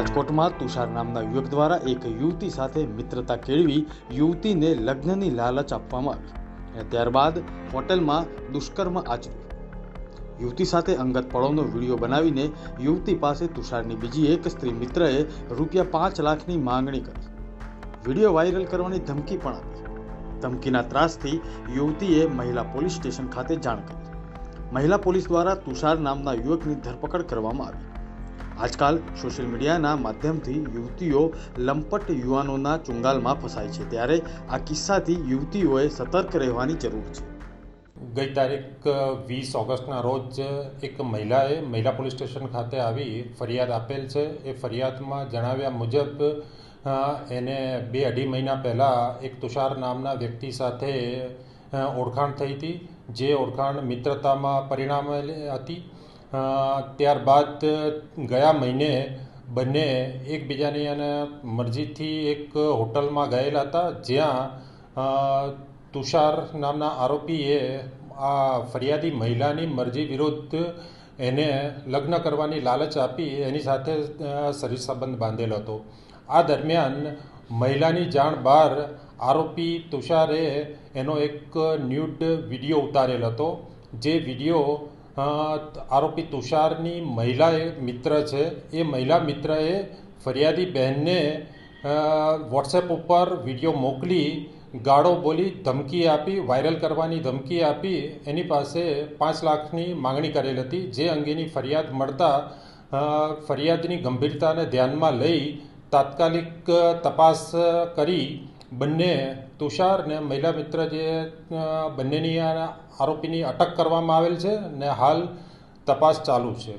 રાજકોટમાં તુષાર નામના યુવક દ્વારા એક યુવતી સાથે મિત્રતા કેળવી યુવતીને લગ્નની લાલચ આપવામાં આવી અને ત્યારબાદ હોટેલમાં દુષ્કર્મ આચર્યું. યુવતી સાથે અંગત પળોનો વીડિયો બનાવીને યુવતી પાસે તુષારની બીજી એક સ્ત્રી મિત્રએ રૂપિયા પાંચ લાખની માંગણી કરી. વીડિયો વાયરલ કરવાની ધમકી પણ આપી. ધમકીના ત્રાસથી યુવતીએ મહિલા પોલીસ સ્ટેશન ખાતે જાણ કરી. મહિલા પોલીસ દ્વારા તુષાર નામના યુવકની ધરપકડ કરવામાં આવી. આજકાલ સોશિયલ મીડિયાના માધ્યમથી યુવતીઓ લંપટ યુવાનોના ચુંગાલમાં ફસાય છે. ત્યારે આ કિસ્સાથી યુવતીઓએ સતર્ક રહેવાની જરૂર છે. ગઈ તારીખ વીસ ઓગસ્ટના રોજ એક મહિલાએ મહિલા પોલીસ સ્ટેશન ખાતે આવી ફરિયાદ આપેલ છે. એ ફરિયાદમાં જણાવ્યા મુજબ એને બે અઢી મહિના પહેલાં એક તુષાર નામના વ્યક્તિ સાથે ઓળખાણ થઈ હતી. જે ઓળખાણ મિત્રતામાં પરિણામેલી હતી. ત્યારબાદ ગયા મહિને બંને એકબીજાની અને મરજીથી એક હોટલમાં ગયેલા હતા, જ્યાં તુષાર નામના આરોપીએ આ ફરિયાદી મહિલાની મરજી વિરુદ્ધ એને લગ્ન કરવાની લાલચ આપી, એની સાથે શરીર સંબંધ બાંધેલો હતો. આ દરમિયાન મહિલાની જાણ બહાર આરોપી તુષારે એનો એક ન્યૂડ વીડિયો ઉતારેલ હતો, જે વીડિયો આરોપી તુષારની મહિલા મિત્ર છે. એ મહિલા મિત્રએ ફરિયાદી બહેનને વોટ્સએપ ઉપર વીડિયો મોકલી, ગાળો બોલી ધમકી આપી, વાયરલ કરવાની ધમકી આપી, એની પાસે પાંચ લાખની માંગણી કરેલ હતી. જે અંગેની ફરિયાદ મળતા ફરિયાદની ગંભીરતાને ધ્યાનમાં લઈ તાત્કાલિક તપાસ કરી બંને તુષાર ને મહિલા મિત્ર જે બંનેની આરોપીની અટક કરવામાં આવેલ છે ને હાલ તપાસ ચાલુ છે.